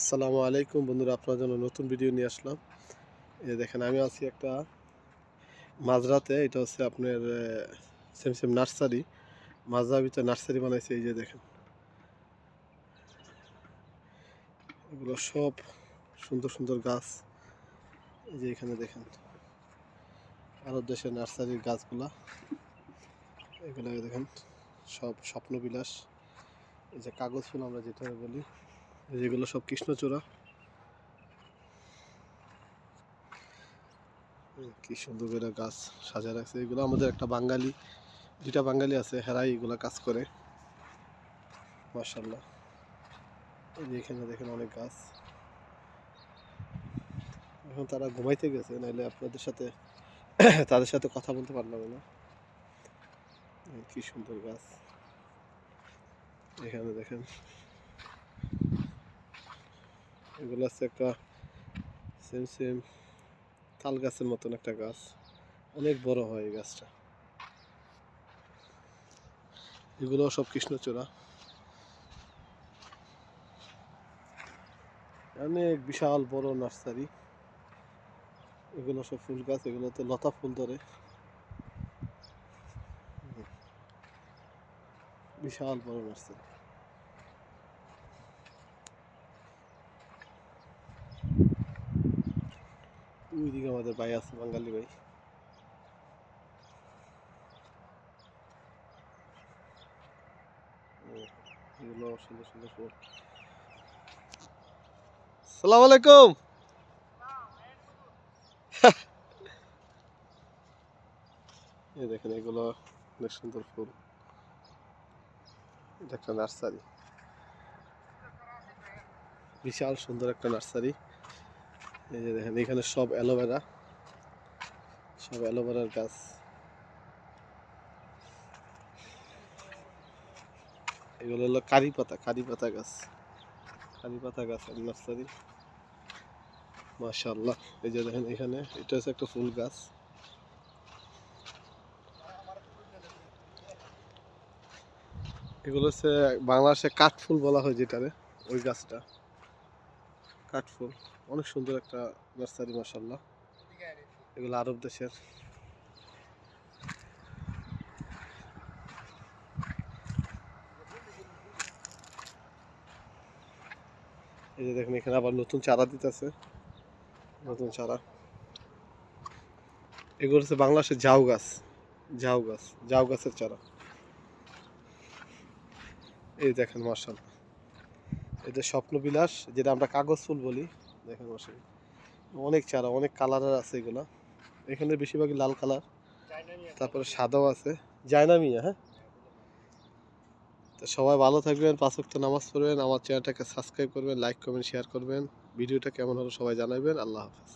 আসসালামু আলাইকুম বন্ধুরা, আপনার জন্য নতুন ভিডিও নিয়ে আসলাম। যে দেখেন, আমি আছি একটা মাঝরাতে এটা হচ্ছে আপনার সেম সেম নার্সারি। মাঝরা ভিতরে নার্সারি বানাইছে, এই যে দেখেন। এগুলো সব সুন্দর সুন্দর গাছ। এই যে এখানে দেখেন আরব দেশের নার্সারির গাছগুলা। এগুলো দেখেন, সব স্বপ্নবিলাস। এই যে কাগজ ফুল আমরা যেটা বলি যেগুলো সব কৃষ্ণচূড়া। কি সুন্দর করে গাছ সাজা রাখছে। এগুলো আমাদের একটা বাঙালি দুটা বাঙালি আছে, হেরাই এগুলো কাজ করে। মার্শাল্লাহ এখানে দেখেন অনেক গাছ। এখন তারা ঘুমাইতে গেছে নাহলে আপনাদের সাথে, তাদের সাথে কথা বলতে পারলাম না। কি সুন্দর গাছ। এখানে দেখেন এগুলো হচ্ছে একটা সেম সেম তাল গাছের মতন একটা গাছ। অনেক বড় হয় এই গাছটা। এগুলো সব কৃষ্ণচূড়া। অনেক বিশাল বড় নার্সারি। এগুলো সব ফুল গাছ, এগুলোতে লতা ফুল ধরে। বিশাল বড় নার্সারি। ওইদিকে আমাদের ভাই আছে, বাঙালি ভাই। এগুলো সুন্দর সুন্দর ফুল সালাম আলাইকুম। এই দেখেন, এগুলো অনেক সুন্দর ফুল। এটা একটা নার্সারি। বিশাল সুন্দর একটা নার্সারি। এই যে দেখেন, এখানে সব অ্যালোভেরা, সব অ্যালোভেরার গাছ। এগুলো হলো কারি পাতা কারি পাতা গাছ। কারি পাতা গাছ নার্সারি। মাশাআল্লাহ। এই যে দেখেন এখানে, এটা হচ্ছে একটা ফুল গাছ। এগুলো হচ্ছে বাংলাদেশে কাঠফুল বলা হয় যেটারে, ওই গাছটা। কাঠফুল। অনেক সুন্দর একটা নার্সারি মাসাল্লাহ এগুলো আরব দেশের। এই যে দেখেন, এখানে আবার নতুন চারা দিতেছে। নতুন চারা। এগুলো হচ্ছে বাংলাদেশের ঝাউ গাছ। ঝাউ গাছ। ঝাউ গাছের চারা। এই দেখেন মার্শাল এটা স্বপ্নবিলাস, যেটা আমরা কাগজ ফুল বলি, দেখেন বসে অনেক চারা, অনেক কালারের আছে এগুলো। এখানে বেশিরভাগই লাল কালার তারপরে সাদাও আছে। জায়নামিয়া হ্যাঁ? তো সবাই ভালো থাকবেন পাঁচক্ত নামাজ পড়বেন। আমার চ্যানেলটাকে সাবস্ক্রাইব করবেন লাইক করবেন শেয়ার করবেন। ভিডিওটা কেমন হলো সবাই জানাবেন। আল্লাহ হাফেজ।